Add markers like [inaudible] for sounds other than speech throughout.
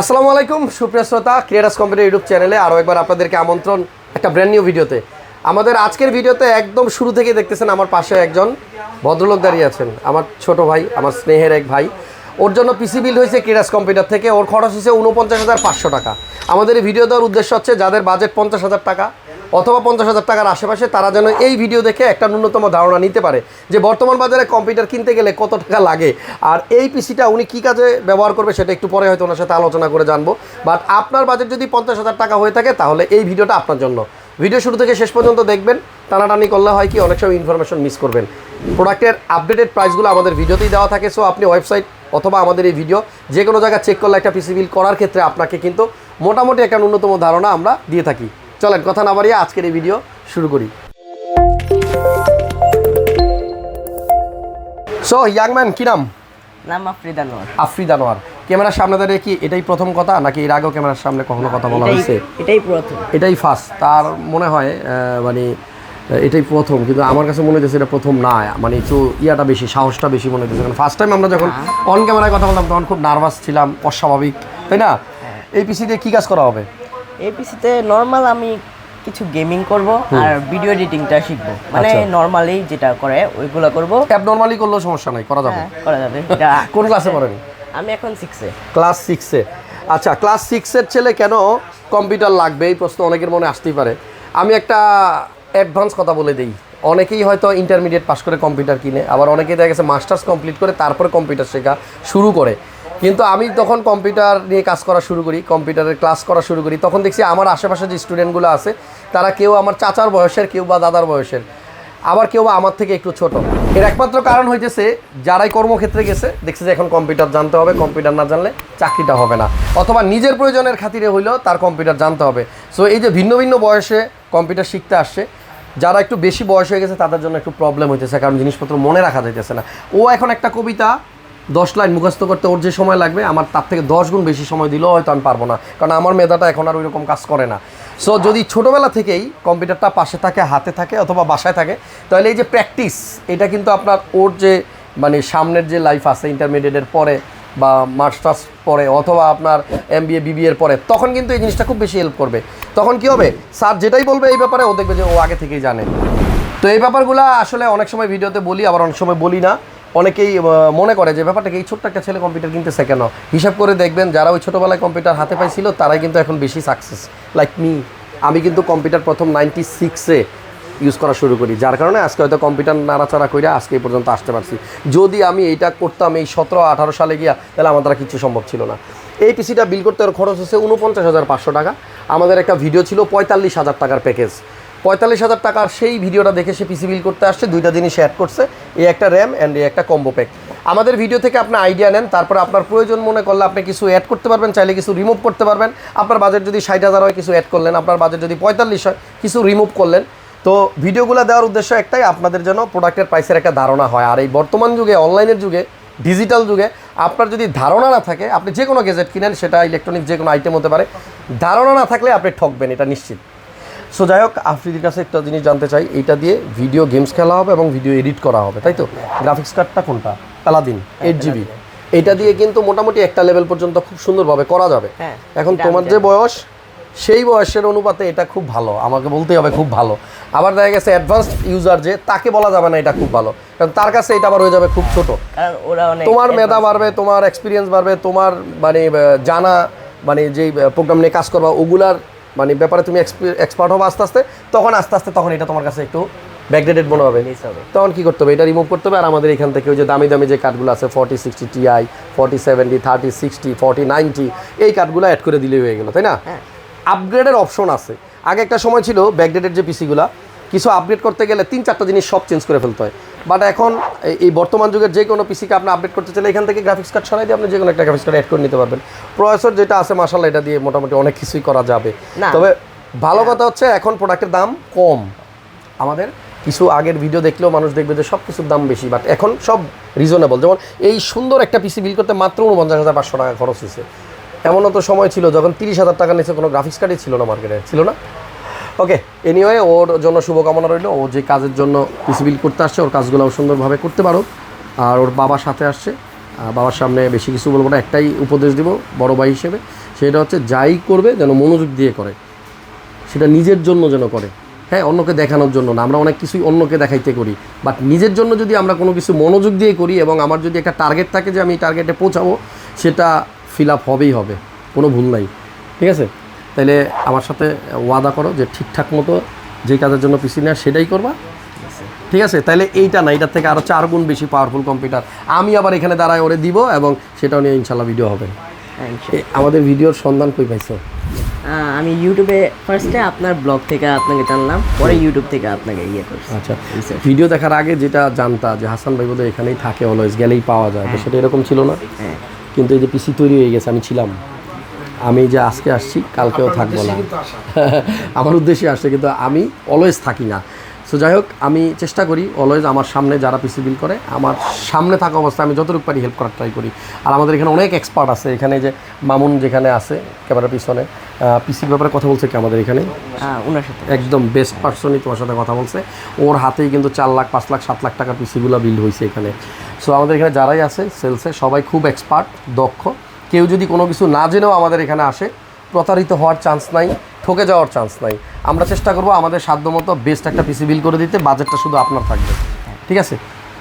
আসসালামু আলাইকুম, সুপ্রিয় শ্রোতা ক্রিয়েটার্স কোম্পানি ইউটিউব চ্যানেলে আরও একবার আপনাদেরকে আমন্ত্রণ একটা ব্র্যান্ড নিউ ভিডিওতে আমাদের আজকের ভিডিওতে একদম শুরু থেকে দেখতেছেন আমার পাশে একজন ভদ্রলোক দাঁড়িয়ে আছেন, আমার ছোট ভাই, আমার স্নেহের এক ভাই। ওর জন্য পিসি বিল হয়েছে ক্রিয়েটার্স কম্পিউটার থেকে, ওর খরচ হয়েছে উনপঞ্চাশ হাজার পাঁচশো টাকা। আমাদের এই ভিডিও দেওয়ার উদ্দেশ্য হচ্ছে, যাদের বাজেট পঞ্চাশ হাজার টাকা অথবা পঞ্চাশ হাজার টাকার আশেপাশে তারা যেন এই ভিডিও দেখে একটা ন্যূনতম ধারণা নিতে পারে যে বর্তমান বাজারে কম্পিউটার কিনতে গেলে কত টাকা লাগে। আর এই পিসিটা উনি কী কাজে ব্যবহার করবে সেটা একটু পরে হয়তো ওনার সাথে আলোচনা করে জানব। বাট আপনার বাজেট যদি পঞ্চাশ হাজার টাকা হয়ে থাকে, তাহলে এই ভিডিওটা আপনার জন্য। ভিডিও শুরু থেকে শেষ পর্যন্ত দেখবেন। টানাটানি করলে হয় কি, অনেক সময় ইনফরমেশন মিস করবেন। প্রোডাক্টের আপডেটেড প্রাইসগুলো আমাদের ভিডিওতেই দেওয়া থাকে সো আপনি ওয়েবসাইট অথবা আমাদের এই ভিডিও যে কোনো জায়গায় চেক করলে একটা পিসি বিল করার ক্ষেত্রে আপনাকে কিন্তু মোটামুটি একটা ন্যূনতম ধারণা আমরা দিয়ে থাকি। চলেন কথা না বাড়িয়ে আজকের এই ভিডিও শুরু করি। সো ইয়াংম্যান কী নাম? নাম আফ্রিদ আনোয়ার আফরিদ আনোয়ার ক্যামেরার সামনে দাঁড়িয়ে কি এটাই প্রথম কথা নাকি এর আগেও ক্যামেরার সামনে কখনো কথা বলা হয়েছে? এটাই প্রথম। এটাই ফার্স্ট তার মনে হয় মানে এটাই প্রথম কিন্তু আমার কাছে মনে হচ্ছে এটা প্রথম না। মানে একটু ইয়াটা বেশি সাহসটা বেশি মনে হচ্ছে কারণ ফার্স্ট টাইম আমরা যখন অন ক্যামেরায় কথা বলতাম তখন খুব নার্ভাস ছিলাম অস্বাভাবিক তাই না? এই পিসি দিয়ে কী কাজ করা হবে? এই পিসিতে নর্মাল আমি কিছু গেমিং করব আর ভিডিও এডিটিংটা শিখব। মানে আচ্ছা। নর্মালি যেটা করে ওইগুলো করব। অ্যাপ নর্মালি করলেও সমস্যা নাই করা যাবে। হ্যাঁ করা যাবে। [laughs] কোন ক্লাসে পড়েন? আমি এখন সিক্সে ক্লাস সিক্সে আচ্ছা ক্লাস সিক্সের ছেলে কেন কম্পিউটার লাগবে? এই প্রশ্ন অনেকের মনে আসতেই পারে। আমি একটা অ্যাডভান্স কথা বলে দিই। অনেকেই হয়তো ইন্টারমিডিয়েট পাস করে কম্পিউটার কিনে আবার অনেকেই দেখা গেছে মাস্টার্স কমপ্লিট করে তারপরে কম্পিউটার শেখা শুরু করে। কিন্তু আমি তখন কম্পিউটার নিয়ে কাজ করা শুরু করি, কম্পিউটারের ক্লাস করা শুরু করি। তখন দেখছি আমার আশেপাশে যে স্টুডেন্টগুলো আছে, তারা কেউ আমার চাচার বয়সের, কেউ বা দাদার বয়সের, আবার কেউ আমার থেকে একটু ছোট। এর একমাত্র কারণ হইতেছে, যারাই কর্মক্ষেত্রে গেছে, দেখছে যে এখন কম্পিউটার জানতে হবে, কম্পিউটার না জানলে চাকরিটা হবে না। অথবা নিজের প্রয়োজনের খাতিরে হইলেও তার কম্পিউটার জানতে হবে। সো এই যে ভিন্ন ভিন্ন বয়সে কম্পিউটার শিখতে আসছে, যারা একটু বেশি বয়স হয়ে গেছে, তাদের জন্য একটু প্রবলেম হইতেছে, কারণ জিনিসপত্র মনে রাখা যাইতেছে না। ও এখন একটা কবিতা দশ লাইন মুখস্থ করতে ওর যে সময় লাগবে, আমার তার থেকে দশ গুণ বেশি সময় দিলেও হয়তো আমি পারব না। কারণ আমার মেধাটা এখন আর ওইরকম কাজ করে না। সো যদি ছোটোবেলা থেকেই কম্পিউটারটা পাশে থাকে, হাতে থাকে অথবা বাসায় থাকে, তাহলে এই যে প্র্যাকটিস এটা কিন্তু আপনার ওর যে মানে সামনের যে লাইফ আছে ইন্টারমিডিয়েটের পরে বা মাস্টার্স পরে অথবা আপনার এম বি এ বিবিএর পরে, তখন কিন্তু এই জিনিসটা খুব বেশি হেল্প করবে। তখন কি হবে? স্যার যেটাই বলবে এই ব্যাপারে ও দেখবে যে ও আগে থেকেই জানে। তো এই ব্যাপারগুলো আসলে অনেক সময় ভিডিওতে বলি, আবার অনেক সময় বলি না। অনেকেই মনে করে যে ব্যাপারটাকে এই ছোট্ট একটা ছেলে কম্পিউটার কিনতেছে কেন? হিসাব করে দেখবেন, যারা ওই ছোটোবেলায় কম্পিউটার হাতে পাইছিল, তারাই কিন্তু এখন বেশি সাকসেস লাইক মি আমি কিন্তু কম্পিউটার প্রথম নাইনটি সিক্সে ইউজ করা শুরু করি। যার কারণে আজকে হয়তো কম্পিউটার নাড়াচাড়া করে আজকে এই পর্যন্ত আসতে পারছি। যদি আমি এইটা করতাম, এই সতেরো আঠারো সালে গিয়া, তাহলে আমার দ্বারা কিছু সম্ভব ছিল না। এই পিসিটা বিল করতে খরচ হচ্ছে উনপঞ্চাশ হাজার পাঁচশো টাকা। আমাদের একটা ভিডিও ছিল পঁয়তাল্লিশ হাজার টাকার প্যাকেজ পঁয়তাল্লিশ হাজার টাকার সেই ভিডিওটা দেখে সে পিসি বিল করতে আসছে, দুইটা জিনিস অ্যাড করছে, এই একটা র্যাম অ্যান্ড এই একটা কম্বো প্যাক আমাদের ভিডিও থেকে আপনি আইডিয়া নেন, তারপর আপনার প্রয়োজন মনে করলে আপনি কিছু অ্যাড করতে পারবেন, চাইলে কিছু রিমুভ করতে পারবেন। আপনার বাজেট যদি ষাট হাজার হয়, কিছু অ্যাড করলেন, আপনার বাজেট যদি পঁয়তাল্লিশ হয়, কিছু রিমুভ করলেন। তো ভিডিওগুলো দেওয়ার উদ্দেশ্য একটাই, আপনাদের জন্য প্রোডাক্টের প্রাইসের একটা ধারণা হয়। আর এই বর্তমান যুগে অনলাইনের যুগে ডিজিটাল যুগে, আপনার যদি ধারণা না থাকে, আপনি যে কোনো গেজেট কিনেন, সেটা ইলেকট্রনিক যে কোনো আইটেম হতে পারে, ধারণা না থাকলে আপনি ঠকবেন, এটা নিশ্চিত। সো যাই হোক আফ্রিদির কাছে একটা জিনিস জানতে চাই। এইটা দিয়ে ভিডিও গেমস খেলা হবে এবং ভিডিও এডিট করা হবে তাই তো? গ্রাফিক্স কার্ডটা কোনটা? পালাদিন এইট জিবি এটা দিয়ে কিন্তু মোটামুটি একটা লেভেল পর্যন্ত খুব সুন্দরভাবে করা যাবে। হ্যাঁ, এখন তোমার যে বয়স সেই বয়সের অনুপাতে এটা খুব ভালো। আমাকে বলতেই হবে খুব ভালো। আবার দেখা গেছে অ্যাডভান্স ইউজার যে তাকে বলা যাবে না এটা খুব ভালো। কারণ তার কাছে এটা আবার হয়ে যাবে খুব ছোট। তোমার মেধা বাড়বে তোমার এক্সপিরিয়েন্স বাড়বে তোমার মানে জানা মানে যেই প্রোগ্রাম নিয়ে কাজ করবা ওগুলার মানে ব্যাপারে তুমি এক্সপার্ট হবে আস্তে আস্তে তখন আস্তে আস্তে তখন এটা তোমার কাছে একটু ব্যাকডেটেড মনে হবে। তখন কি করতে হবে? এটা রিমুভ করতে হবে আর আমাদের এখান থেকে ওই যে দামি দামি যে কার্ডগুলো আছে forty sixty TI forty seventy thirty sixty forty ninety এই কার্ডগুলো অ্যাড করে দিলেই হয়ে গেলো তাই না? হ্যাঁ। আপগ্রেডের অপশন আছে। আগে একটা সময় ছিল ব্যাকডেটেড যে পিসিগুলো কিছু আপডেট করতে গেলে তিন চারটা জিনিস সব চেঞ্জ করে ফেলতে হয়। বাট এখন এই- বর্তমান যুগের যে কোনো পিসিকে আপনি আপডেট করতে চাইলে এখান থেকে গ্রাফিক্স কার্ড সরাই দিয়ে আপনি যে কোনো একটা গ্রাফিক্স কার্ড অ্যাড করে নিতে পারবেন। প্রসেসর যেটা আছে মাসাল্লাহ এটা দিয়ে মোটামুটি অনেক কিছুই করা যাবে। তবে ভালো কথা হচ্ছে এখন প্রোডাক্টের দাম কম। আমাদের কিছু আগের ভিডিও দেখলেও মানুষ দেখবে যে সব কিছুর দাম বেশি। বাট এখন সব রিজনেবল যেমন এই সুন্দর একটা পিসি বিল করতে মাত্র উনপঞ্চাশ হাজার পাঁচশো টাকা খরচ হয়েছে এমনও তো সময় ছিল যখন তিরিশ হাজার টাকা নিচে কোনো গ্রাফিক্স কার্ডই ছিল না মার্কেটে ছিল না? ওকে এনিওয়ে ওর জন্য শুভকামনা রইল। ও যে কাজের জন্য পিসি বিল করতে আসছে, ওর কাজগুলো সুন্দরভাবে করতে পারো আর ওর বাবার সাথে আসছে। বাবার সামনে বেশি কিছু বলব না, একটাই উপদেশ দিব বড় ভাই হিসেবে। সেটা হচ্ছে যাই করবে যেন মনোযোগ দিয়ে করে। সেটা নিজের জন্য যেন করে। হ্যাঁ অন্যকে দেখানোর জন্য না। আমরা অনেক কিছুই অন্যকে দেখাইতে করি। বাট নিজের জন্য যদি আমরা কোনো কিছু মনোযোগ দিয়ে করি এবং আমার যদি একটা টার্গেট থাকে যে আমি টার্গেটে পৌঁছাবো, সেটা ফিল আপ হবেই হবে। কোনো ভুল নাই। ঠিক আছে? তাইলে আমার সাথে ওয়াদা করো যে ঠিকঠাক মতো যে কাজের জন্য পিসি নেয় সেটাই করবা। ঠিক আছে? তাহলে এইটা না এটার থেকে আরও চার গুণ বেশি পাওয়ারফুল কম্পিউটার আমি আবার এখানে দাঁড়ায় ওরে দিব এবং সেটাও নিয়ে ইনশাল্লাহ ভিডিও হবে। হ্যাঁ, আমাদের ভিডিওর সন্ধান কই পাইছো? আমি ইউটিউবে ফার্স্টে আপনার ব্লগ থেকে আপনাকে জানলাম পরে ইউটিউব থেকে আপনাকে ইয়ে করছি। আচ্ছা ভিডিও দেখার আগে যেটা জানতা যে হাসান ভাই বোধহয় এখানেই থাকে অলওয়েজ গেলেই পাওয়া যায়। তো সেটা এরকম ছিল না? হ্যাঁ। কিন্তু এই যে পিসি তৈরি হয়ে গেছে আমি ছিলাম। আমি যে আজকে আসছি কালকেও থাকব না। [laughs] আমার উদ্দেশ্যে আসছে কিন্তু আমি অলওয়েজ থাকি না। সো যাই হোক আমি চেষ্টা করি অলওয়েজ আমার সামনে যারা পিসি বিল করে আমার সামনে থাকা অবস্থায় আমি যতটুকু পারি হেল্প করার ট্রাই করি। আর আমাদের এখানে অনেক এক্সপার্ট আছে এখানে যে মামুন যেখানে আছে ক্যামেরার পিছনে পিসির ব্যাপারে কথা বলছে কি আমাদের এখানে? ওনার সাথে। একদম বেস্ট পার্সনই তোমার সাথে কথা বলছে। ওর হাতেই কিন্তু চার লাখ পাঁচ লাখ সাত লাখ টাকার পিসিগুলো বিল্ড হয়েছে এখানে। সো আমাদের এখানে যারাই আছে সেলসে সবাই খুব এক্সপার্ট দক্ষ। কেউ যদি কোনো কিছু না জেনেও আমাদের এখানে আসে প্রতারিত হওয়ার চান্স নাই ঠকে যাওয়ার চান্স নাই। আমরা চেষ্টা করব আমাদের সাধ্যমতো বেস্ট একটা পিসি বিল করে দিতে বাজেটটা শুধু আপনার থাকবে। ঠিক আছে?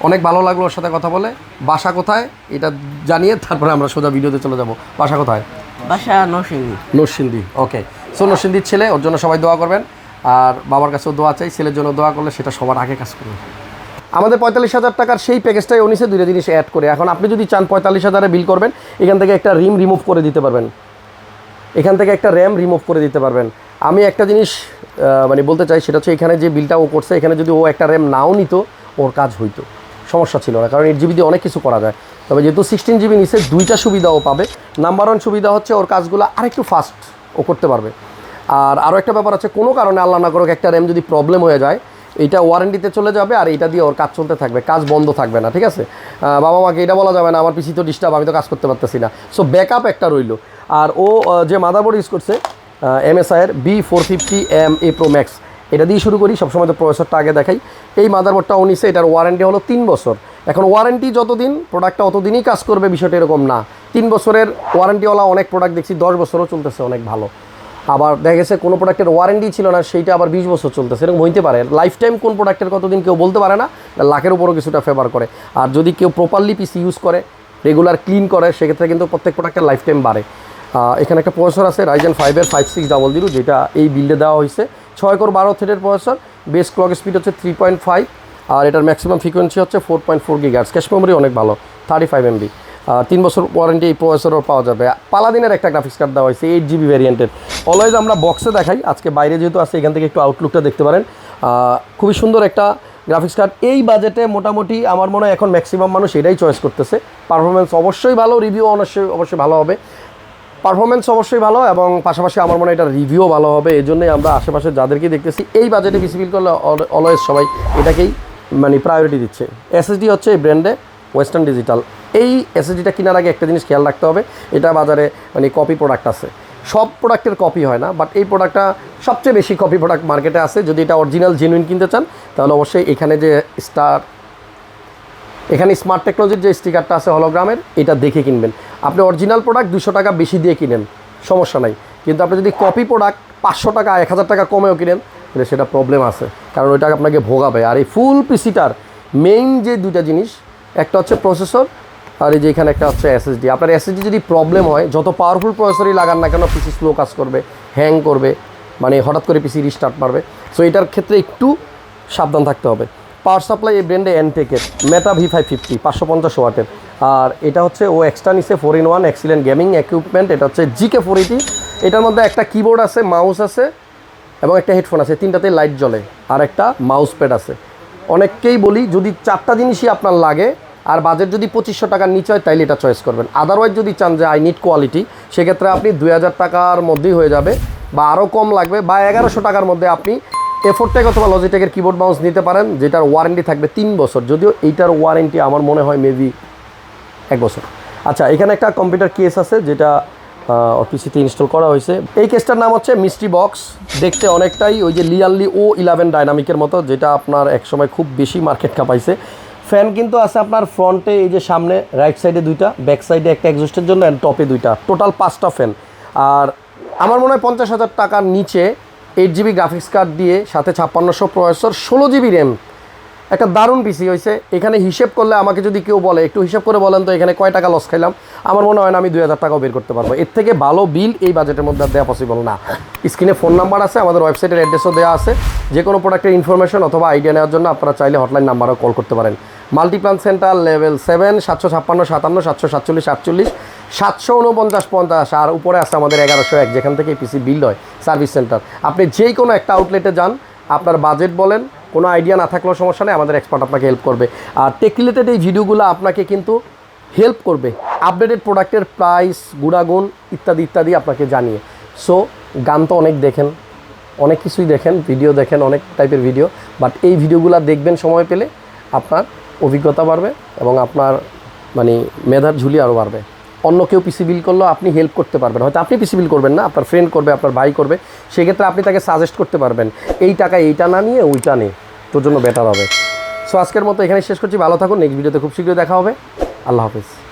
অনেক ভালো লাগল ওর সাথে কথা বলে। বাসা কোথায়? এটা জানিয়ে তারপরে আমরা সোজা ভিডিওতে চলে যাব। বাসা কোথায়? বাসা নরসিংদী। নরসিংদী ওকে সো নরসিংদীর ছেলে ওর জন্য সবাই দোয়া করবেন। আর বাবার কাছেও দোয়া চাই ছেলের জন্য দোয়া করলে সেটা সবার আগে কাজ করবে। আমাদের পঁয়তাল্লিশ হাজার টাকার সেই প্যাকেজটাই উনিশে দুইটা জিনিস অ্যাড করে। এখন আপনি যদি চান পঁয়তাল্লিশ হাজারে বিল করবেন, এখান থেকে একটা রিম রিমুভ করে দিতে পারবেন। এখান থেকে একটা র্যাম রিমুভ করে দিতে পারবেন। আমি একটা জিনিস মানে বলতে চাই, সেটা হচ্ছে এখানে যে বিলটা ও করছে, এখানে যদি ও একটা র্যাম নাও নিত, ওর কাজ হইতো। সমস্যা ছিল না, কারণ এইট জিবি দিয়ে অনেক কিছু করা যায়। তবে যেহেতু সিক্সটিন জিবি নিচে দুইটা সুবিধাও পাবে। নাম্বার ওয়ান সুবিধা হচ্ছে ওর কাজগুলো আরেকটু ফাস্ট ও করতে পারবে। আর আরও একটা ব্যাপার আছে, কোনো কারণে আল্লাহ না করুক একটা র্যাম যদি প্রবলেম হয়ে যায় এইটা ওয়ারেন্টিতে চলে যাবে আর এটা দিয়ে ওর কাজ চলতে থাকবে, কাজ বন্ধ থাকবে না, ঠিক আছে? বাবা মাকে এটা বলা যাবে না, আমার পিসি তো ডিস্টার্ব আমি তো কাজ করতে পারতেছি না। সো ব্যাকআপ একটা রইল। আর ও যে মাদারবোর্ড ইউজ করছে এমএসআইয়ের B four fifty M A pro max এটা দিয়ে শুরু করি, সবসময় তো প্রসেসরটা আগে দেখাই। এই মাদারবোর্ডটা নিছে, এটার ওয়ারেন্টি হলো তিন বছর। এখন ওয়ারেন্টি যতদিন প্রোডাক্টটা অতদিনই কাজ করবে, বিষয়টা এরকম না। তিন বছরের ওয়ারেন্টিওয়ালা অনেক প্রোডাক্ট দেখছি, দশ বছরও চলতেছে অনেক ভালো। আবার দেখা গেছে কোনো প্রোডাক্টের ওয়ারেন্টি ছিল না, সেইটা আবার বিশ বছর চলতেছে, এরকম হইতে পারে। লাইফ টাইম কোন প্রোডাক্টের কতদিন কেউ বলতে পারে না লাখের উপরও কিছুটা ফেভার করে। আর যদি কেউ প্রপারলি পিসি ইউজ করে রেগুলার ক্লিন করে, সেক্ষেত্রে কিন্তু প্রত্যেক প্রোডাক্টের লাইফ টাইম বাড়ে এখানে একটা প্রসেসর আছে রাইজেন ফাইভের ফাইভ সিক্স ডাবল জিরো যেটা এই বিল্ডে দেওয়া হয়েছে। ছয় কোর বারো থ্রেডের প্রসেসর বেস ক্লক স্পিড হচ্ছে থ্রি পয়েন্ট ফাইভ আর এটার ম্যাক্সিমাম ফ্রিকোয়েন্সি হচ্ছে four point four gigahertz cache memory অনেক ভালো থার্টি ফাইভ এমবি তিন বছর ওয়ারেন্টি এই প্রসেসরও পাওয়া যাবে। পালাদিনের একটা গ্রাফিক্স কার্ড দেওয়া হয়েছে এইট জিবি ভ্যারিয়েন্টের অলওয়েজ আমরা বক্সে দেখাই, আজকে বাইরে যেহেতু আছে, এখান থেকে একটু আউটলুকটা দেখতে পারেন। খুবই সুন্দর একটা গ্রাফিক্স কার্ড এই বাজেটে মোটামুটি আমার মনে হয় এখন ম্যাক্সিমাম মানুষ এটাই চয়েস করতেছে। পারফরমেন্স অবশ্যই ভালো রিভিউ অবশ্যই অবশ্যই ভালো হবে। পারফরমেন্স অবশ্যই ভালো এবং পাশাপাশি আমার মনে হয় এটা রিভিউও ভালো হবে। এই জন্যই আমরা আশেপাশে যাদেরকে দেখতেছি, এই বাজেটে পিসি বিল করলে অলওয়েজ সবাই এটাকেই মানে প্রায়োরিটি দিচ্ছে। এসএসডি হচ্ছে এই ব্র্যান্ডে ওয়েস্টার্ন ডিজিটাল এই এসএসডিটা কেনার আগে একটা জিনিস খেয়াল রাখতে হবে। এটা বাজারে মানে কপি প্রোডাক্ট আছে। সব প্রোডাক্টের কপি হয় না বাট এই প্রোডাক্টটা সবচেয়ে বেশি কপি প্রোডাক্ট মার্কেটে আছে। যদি এটা অরিজিনাল জেনুইন কিনতে চান, তাহলে অবশ্যই এখানে যে স্টার এখানে স্মার্ট টেকনোলজির যে স্টিকারটা আছে হলোগ্রামের এটা দেখে কিনবেন। আপনি অরিজিনাল প্রোডাক্ট দুশো টাকা বেশি দিয়ে কিনেন, সমস্যা নাই। কিন্তু আপনি যদি কপি প্রোডাক্ট পাঁচশো টাকা, এক হাজার টাকা কমেও কিনেন, তাহলে সেটা প্রবলেম আছে। কারণ ওইটা আপনাকে ভোগাবে। আর এই ফুল পিসিটার মেইন যে দুইটা জিনিস, একটা হচ্ছে প্রসেসর আর এই যে এখানে একটা হচ্ছে এসএসডি আপনার এসএসডি যদি প্রবলেম হয়, যত পাওয়ারফুল প্রসেসরই লাগান না কেন পিসি স্লো কাজ করবে হ্যাং করবে মানে হঠাৎ করে পিসি রিস্টার্ট মারবে। সো এটার ক্ষেত্রে একটু সাবধান থাকতে হবে। পাওয়ার সাপ্লাই এই ব্র্যান্ডে এনটেকের মেটা ভি ফাইভ ফিফটি পাঁচশো পঞ্চাশ ওয়াটের। আর এটা হচ্ছে ও এক্সট্রা নিচে four in one excellent gaming equipment এটা হচ্ছে জিকে ফোর এইটি এটার মধ্যে একটা কিবোর্ড আছে মাউস আছে, এবং একটা হেডফোন আছে, তিনটাতে লাইট জ্বলে, আর একটা মাউস প্যাড আছে। অনেককেই বলি, যদি চারটা জিনিসই আপনার লাগে আর বাজেট যদি পঁচিশশো টাকার নিচে হয়, তাইলে এটা চয়েস করবেন। আদারওয়াইজ যদি চান যে আই নিড কোয়ালিটি সেক্ষেত্রে আপনি দুই হাজার টাকার মধ্যেই হয়ে যাবে বা আরও কম লাগবে বা এগারোশো টাকার মধ্যে আপনি এফোরটেক অথবা লজিটেকের কিবোর্ড মাউস নিতে পারেন, যেটার ওয়ারেন্টি থাকবে তিন বছর। যদিও এইটার ওয়ারেন্টি আমার মনে হয় মেবি এক বছর। আচ্ছা এখানে একটা কম্পিউটার কেস আছে, যেটা পিসিতে ইনস্টল করা হয়েছে। এই কেসটার নাম হচ্ছে মিস্ট্রি বক্স দেখতে অনেকটাই ওই যে লিয়ানলি ও ইলেভেন ডাইনামিকের মতো, যেটা আপনার একসময় খুব বেশি মার্কেট কাপাইছে। ফ্যান কিন্তু আছে আপনার ফ্রন্টে, এই যে সামনে রাইট সাইডে দুইটা ব্যাক সাইডে একটা এক্সস্টের জন্য অ্যান্ড টপে দুইটা। টোটাল পাঁচটা ফ্যান আর আমার মনে হয় পঞ্চাশ হাজার টাকার নিচে এইট জিবি গ্রাফিক্স কার্ড দিয়ে, সাথে ছাপ্পান্নশো প্রসেসর ষোলো জিবি র্যাম একটা দারুণ পিসি হয়েছে এখানে হিসেব করলে আমাকে যদি কেউ বলে, একটু হিসেব করে বলেন তো, এখানে কয় টাকা লস খাইলাম? আমার মনে হয় না আমি দুই হাজার টাকাও বের করতে পারব। এর থেকে ভালো বিল এই বাজেটের মধ্যে দেওয়া পসিবল না। স্ক্রিনে ফোন নাম্বার আছে, আমাদের ওয়েবসাইটের অ্যাড্রেসও দেওয়া আছে। যে কোনো প্রোডাক্টের ইনফরমেশন অথবা আইডিয়া নেওয়ার জন্য আপনারা চাইলে হটলাইন নাম্বারও কল করতে পারেন। মাল্টিপ্লান সেন্টার লেভেল সেভেন সাতশো ছাপ্পান্ন, সাতান্ন, সাতশো সাতচল্লিশ, আটচল্লিশ, সাতশো উনপঞ্চাশ পঞ্চাশ, আর উপরে আছে আমাদের এগারোশো এক, যেখান থেকে পিসি বিল হয় সার্ভিস সেন্টার আপনি যেই কোনো একটা আউটলেটে যান, আপনার বাজেট বলেন কোনো আইডিয়া না থাকলেও সমস্যা নেই, আমাদের এক্সপার্ট আপনাকে হেল্প করবে। আর টেক রিলেটেড এই ভিডিওগুলো আপনাকে কিন্তু হেল্প করবে। আপডেটেড প্রোডাক্টের প্রাইস গুণাগুণ ইত্যাদি ইত্যাদি আপনাকে জানিয়ে। সো গান তো অনেক দেখেন, অনেক কিছুই দেখেন ভিডিও দেখেন, অনেক টাইপের ভিডিও বাট এই ভিডিওগুলো দেখবেন সময় পেলে আপনার অভিজ্ঞতা বাড়বে এবং আপনার মানে মেধার ঝুলি আরও বাড়বে। অন্য কেউ পিসি বিল করলেও আপনি হেল্প করতে পারবেন। হয়তো আপনি পিসি বিল করবেন না, আপনার ফ্রেন্ড করবে, আপনার ভাই করবে, সেক্ষেত্রে আপনি তাকে সাজেস্ট করতে পারবেন। এই টাকা এইটা না নিয়ে ওইটা নিয়ে তোর জন্য বেটার হবে। সো আজকের মতো এখানে শেষ করছি। ভালো থাকুন নেক্সট ভিডিওতে খুব শীঘ্রই দেখা হবে। আল্লাহ হাফিজ।